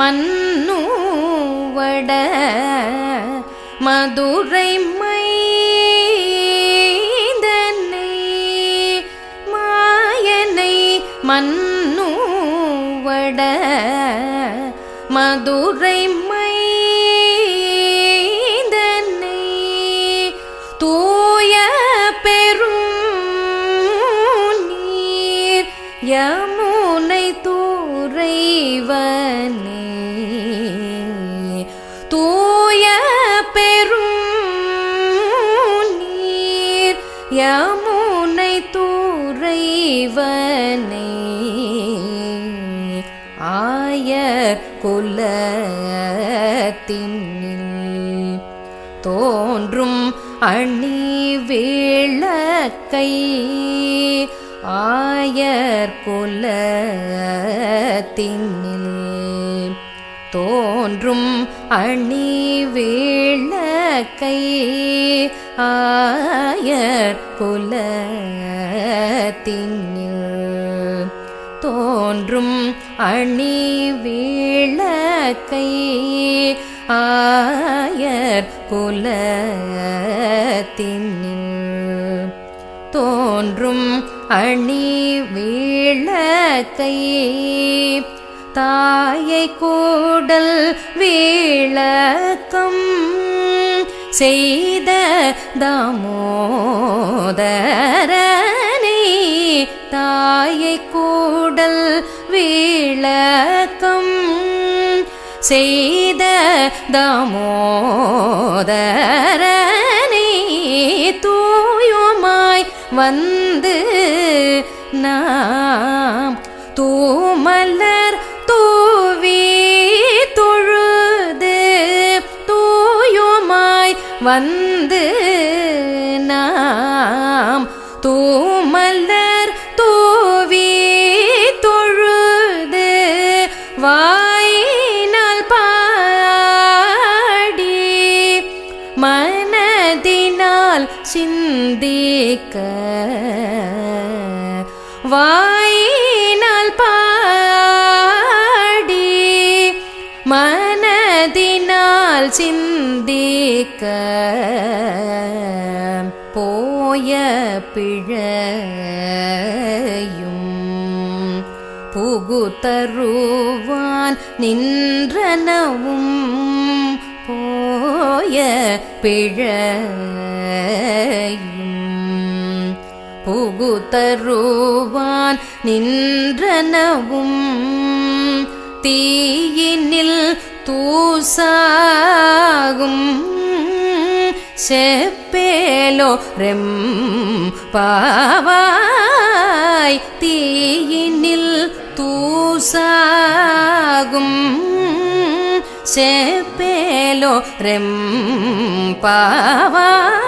மன்னூவட மதுரை மைதனை மாயனை மன்னூவட மதுரை மைதனை தூய பெரும் நீர் யம் இறைவனே தூய பெரும் நீர் யமுனை தூரைவனே ஆயர் குலத்தின் தோன்றும் அணி வேளக்கை ஆயர் குலத்தினில் தோன்றும் அணி வீழக்கை ஆயர் குலத்தினில் தோன்றும் அணி வீழக்கை ஆயர் குலத்தினில் தோன்றும் அணி வீழக்கை தாயை கூடல் வீழக்கம் செய்த தாமோதரனை தாயை கூடல் வீழக்கம் செய்த தாமோதரனை தூயுமாய் வந்து நாம் தூமலர் தூவி தொழுது தூயுமாய் வந்து நாம் தூமலர் தூவி தொழுது வாயினால் பாடி மனதினால் சிந்திக்க வாயினால் பாடி மனதினால் சிந்திக்க போய பிழையும் புகுதருவான் நின்றனவும் போய பிழையும். புகுதருவான் நின்றனவும். தீயினில் தூசாகும் செப்பேலோ ரெம் பாவாய் தீயினில் தூசாகும் செப்பேலோ ரெம் பாவாய்